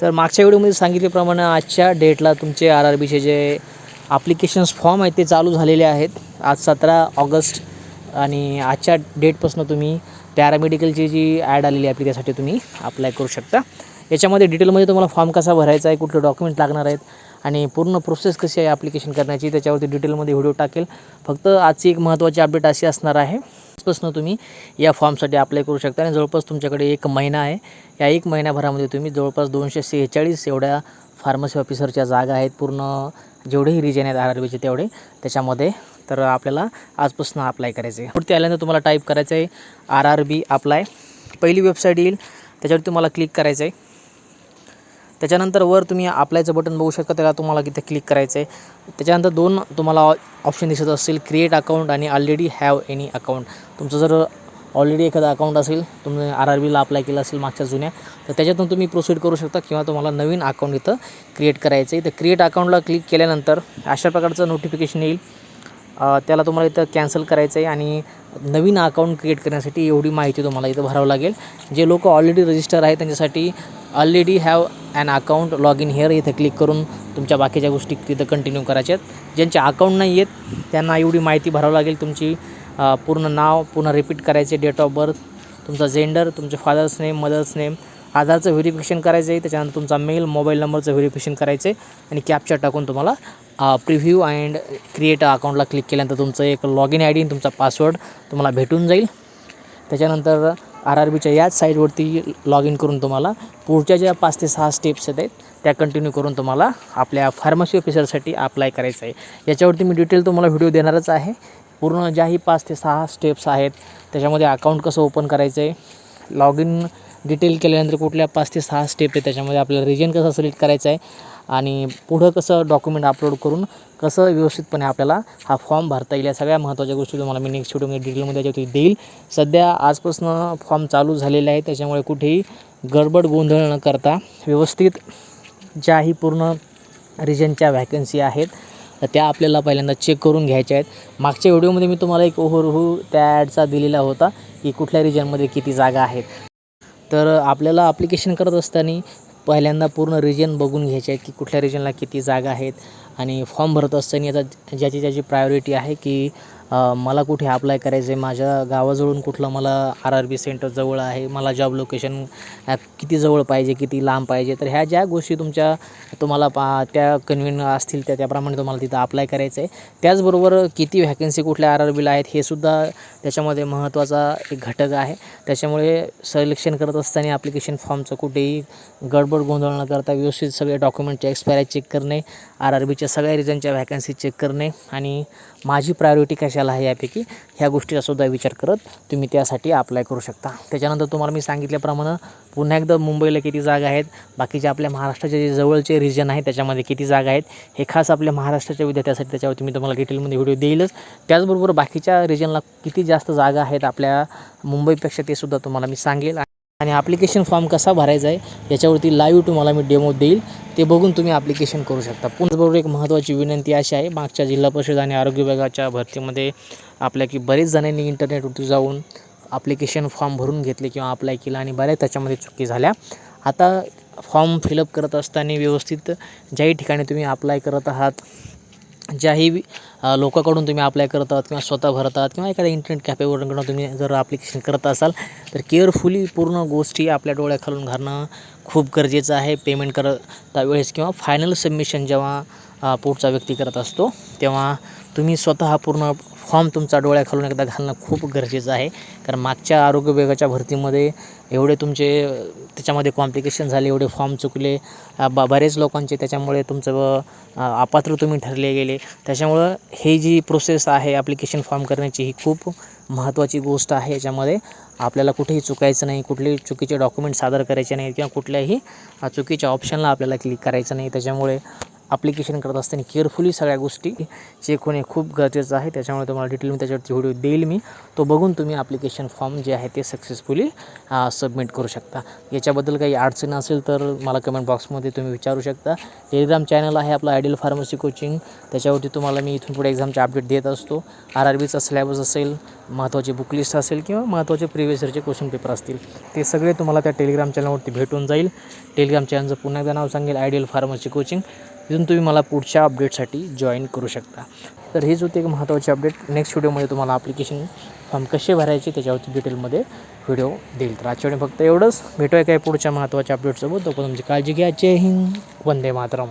तर मागच्या व्हिडिओमध्ये सांगितल्याप्रमाणे आजच्या डेटला तुमचे आर आर बीचे जे ॲप्लिकेशन्स फॉर्म आहेत ते चालू झालेले आहेत. आज सतरा ऑगस्ट आणि आजच्या डेटपासून तुम्ही पॅरामेडिकलची जी ॲड आलेली आहे त्यासाठी तुम्ही अप्लाय करू शकता. याच्यामध्ये डिटेलमध्ये तुम्हाला फॉर्म कसा भरायचा आहे कुठले डॉक्युमेंट लागणार आहेत आणि पूर्ण प्रोसेस कशी आहे ॲप्लिकेशन करण्याची त्याच्यावरती डिटेलमध्ये व्हिडिओ टाकेल. फक्त आजची एक महत्त्वाची अपडेट अशी असणार आहे. आजपासून तुम्ही या फॉर्मसाठी अप्लाय करू शकता. आणि जवळपास तुमच्याकडे एक महिना आहे. या एक महिन्याभरामध्ये तुम्ही जवळपास दोनशे सेहेचाळीस एवढ्या फार्मसी ऑफिसरच्या जागा आहेत. पूर्ण जेवढेही रिजन आहेत आर आर बीचे तेवढे. त्याच्यामध्ये तर आपल्याला आजपासून अप्लाय करायचं आहे पुढे आल्यानंतर तुम्हाला टाईप करायचं आहे आर आर बी अप्लाय पहिली वेबसाईट येईल. त्याच्यावर तुम्हाला क्लिक करायचं आहे त्याच्यानंतर वर तुम्ही अप्लायचं बटन बघू शकता. त्याला तुम्हाला तिथे क्लिक करायचं आहे त्याच्यानंतर दोन तुम्हाला ऑप्शन दिसत असतील. क्रिएट अकाउंट आणि ऑलरेडी हॅव एनी अकाउंट तुमचं जर ऑलरेडी एखादा अकाउंट असेल तुम्ही आर आर बीला अप्लाय केलं असेल मागच्या जुन्या तर त्याच्यातून तुम्ही प्रोसीड करू शकता किंवा तुम्हाला नवीन अकाउंट इथं क्रिएट करायचं आहे तर क्रिएट अकाउंटला क्लिक केल्यानंतर अशा प्रकारचं नोटिफिकेशन येईल. त्याला तुम्हाला इथं कॅन्सल करायचं आहे आणि नवीन अकाउंट क्रिएट करण्यासाठी एवढी माहिती तुम्हाला इथं भरावं लागेल. जे लोक ऑलरेडी रजिस्टर आहेत त्यांच्यासाठी already have an account log in here इथं क्लिक करून तुमच्या बाकीच्या गोष्टी तिथं कंटिन्यू करायच्या आहेत ज्यांचे अकाउंट नाही आहेत त्यांना एवढी माहिती भरावं लागेल. तुमची पूर्ण नाव पुन्हा रिपीट करायचे डेट ऑफ बर्थ तुमचा जेंडर तुमचे फादर्स नेम मदर्स नेम आधारचं व्हेरिफिकेशन करायचं आहे त्याच्यानंतर तुमचा मेल मोबाईल नंबरचं व्हेरिफिकेशन करायचं आहे आणि कॅप्चर टाकून तुम्हाला प्रिव्ह्यू अँड क्रिएट अकाउंटला क्लिक केल्यानंतर तुमचं एक लॉग इन आय डी तुमचा पासवर्ड तुम्हाला भेटून जाईल. त्याच्यानंतर आर आर बीच्या याच साईटवरती लॉग इन करून तुम्हाला पुढच्या ज्या पाच ते सहा स्टेप्स आहेत त्या कंटिन्यू करून तुम्हाला आपल्या फार्मसी ऑफिसरसाठी अप्लाय करायचं आहे. याच्यावरती मी डिटेल तुम्हाला व्हिडिओ देणारच आहे. पूर्ण ज्याही पाच ते सहा स्टेप्स आहेत त्याच्यामध्ये अकाउंट कसं ओपन करायचं आहे लॉग इन डिटेल केल्यानंतर कुठल्या पाच ते सहा स्टेप आहे त्याच्यामध्ये आपल्याला रिजन कसं सिलेक्ट करायचं आहे आणि पुढं कसं डॉक्युमेंट अपलोड करून कसं व्यवस्थितपणे आपल्याला हा फॉर्म भरता येईल या सगळ्या महत्त्वाच्या गोष्टी तुम्हाला मी नेक्स्ट व्हिडिओमध्ये डिटेलमध्ये त्याच्यावरती देईल. सध्या आजपासून फॉर्म चालू झालेले आहे त्याच्यामुळे कुठेही गडबड गोंधळ न करता व्यवस्थित ज्याही पूर्ण रिजनच्या व्हॅकन्सी आहेत तर त्या आपल्याला पहिल्यांदा चेक करून घ्यायच्या आहेत. मागच्या व्हिडिओमध्ये मी तुम्हाला एक ओव्हरहू त्या ॲडचा दिलेला होता की कुठल्या रिजनमध्ये किती जागा आहेत. तर आपल्याला ॲप्लिकेशन करत असताना पहिल्यांदा पूर्ण रिजन बघून घ्यायचे आहेत की कुठल्या रिजनला किती जागा आहेत. आणि फॉर्म भरत असताना याचा ज्याची ज्याची प्रायोरिटी आहे की मला कुठे अप्लाय करायचं आहे माझ्या गावाजवळून कुठलं मला आर आर बी सेंटर जवळ आहे. मला जॉब लोकेशन ॲप किती जवळ पाहिजे किती लांब पाहिजे? तर ह्या ज्या गोष्टी तुमच्या तुम्हाला पा त्या कन्व्हिन असतील त्या त्याप्रमाणे तुम्हाला तिथं अप्लाय करायचं आहे त्याचबरोबर किती व्हॅकन्सी कुठल्या आर आर बीला आहेत हे सुद्धा त्याच्यामध्ये महत्त्वाचा एक घटक आहे. त्याच्यामुळे सलेक्शन करत असताना ॲप्लिकेशन फॉर्मचं कुठेही गडबड गोंधळ न करता व्यवस्थित सगळे डॉक्युमेंटचे एक्सपायरी चेक करणे आर आर बीच्या सगळ्या रिजनच्या व्हॅकन्सी चेक करणे आणि माझी प्रायोरिटी कशाला आहे यापैकी ह्या गोष्टीचा सुद्धा विचार करत तुम्ही त्यासाठी अप्लाय करू शकता. त्याच्यानंतर तुम्हाला मी सांगितल्याप्रमाणे पुन्हा एकदा मुंबईला किती जागा आहेत बाकीचे आपल्या महाराष्ट्राचे जे जवळचे रिजन आहे त्याच्यामध्ये किती जागा आहेत हे खास आपल्या महाराष्ट्राच्या विद्यार्थ्यासाठी त्याच्यावरती मी तुम्हाला डिटेलमध्ये व्हिडिओ देईलच. त्याचबरोबर बाकीच्या रिजनला किती जास्त जागा आहेत आपल्या मुंबईपेक्षा ते सुद्धा तुम्हाला मी सांगेल. आणि ॲप्लिकेशन फॉर्म कसा भरायचा आहे याच्यावरती लाईव्ह तुम्हाला मी डेमो देईल. ते बघून तुम्ही ॲप्लिकेशन करू शकता. पुन्हा एक महत्त्वाची विनंती अशी आहे मागच्या जिल्हा परिषद आणि आरोग्य विभागाच्या भरतीमध्ये आपल्या की बरेच जणांनी इंटरनेटवरती जाऊन ॲप्लिकेशन फॉर्म भरून घेतले किंवा अप्लाय केला आणि बऱ्याच त्याच्यामध्ये चुकी झाल्या. आता फॉर्म फिलअप करत असताना व्यवस्थित ज्याही ठिकाणी तुम्ही अप्लाय करत आहात ज्याही लोकांकडून तुम्ही अप्लाय करतात किंवा स्वतः भरतात किंवा एखाद्या इंटरनेट कॅफेवरून तुम्ही जर ॲप्लिकेशन करत असाल तर केअरफुली पूर्ण गोष्टी आपल्या डोळ्याखालून घालणं खूप गरजेचं आहे. पेमेंट करता वेळेस किंवा फायनल सबमिशन जेव्हा पुढचा व्यक्ती करत असतो तेव्हा तुम्ही स्वतः पूर्ण फॉर्म तुमचा डोळ्याखालून एकदा घालणं खूप गरजेचं आहे. कारण मागच्या आरोग्य विभागाच्या भरतीमध्ये एवढे तुमचे त्याच्यामध्ये कॉम्प्लिकेशन झाले एवढे फॉर्म चुकले. ब बरेच लोकांचे त्याच्यामुळे तुमचं अपात्र तुम्ही ठरले गेले. त्याच्यामुळं हे जी प्रोसेस आहे ॲप्लिकेशन फॉर्म करण्याची ही खूप महत्त्वाची गोष्ट आहे. याच्यामध्ये आपल्याला कुठेही चुकायचं नाही कुठलेही चुकीचे डॉक्युमेंट सादर करायचे नाही किंवा कुठल्याही चुकीच्या ऑप्शनला आपल्याला क्लिक करायचं नाही. त्याच्यामुळे ॲप्लिकेशन करत असताना केअरफुली सगळ्या गोष्टी चेक होणे खूप गरजेचं आहे. त्याच्यामुळे तुम्हाला डिटेल मी त्याच्यावरती व्हिडिओ देईल मी. तो बघून तुम्ही ॲप्लिकेशन फॉर्म जे आहे ते सक्सेसफुली सबमिट करू शकता. याच्याबद्दल काही अडचण असेल तर मला कमेंट बॉक्समध्ये तुम्ही विचारू शकता. टेलिग्राम चॅनल आहे आपला आयडियल फार्मसी कोचिंग त्याच्यावरती तुम्हाला मी इथून पुढे एक्झामचे अपडेट देत असतो. आर आर बीचा सिलेबस असेल महत्त्वाचे बुक लिस्ट असेल किंवा महत्त्वाचे प्रिव्हियस इयरचे क्वेश्चन पेपर असतील. ते सगळे तुम्हाला त्या टेलिग्राम चॅनलवरती भेटून जाईल. टेलिग्राम चॅनलचं पुन्हा एकदा नाव सांगेल आयडियल फार्मसी कोचिंग तिथून तुम्ही मला पुढच्या अपडेटसाठी जॉईन करू शकता. तर हेच होते एक महत्त्वाचे अपडेट नेक्स्ट व्हिडिओमध्ये तुम्हाला ॲप्लिकेशन फॉर्म कसे भरायचे त्याच्यावरती डिटेलमध्ये व्हिडिओ देईल. तर आजच्या फक्त एवढंच. भेटूया काय पुढच्या महत्त्वाच्या अपडेटसोबत तोपर्यंत तुमची काळजी घ्या. जय हिंद. वंदे मातरम.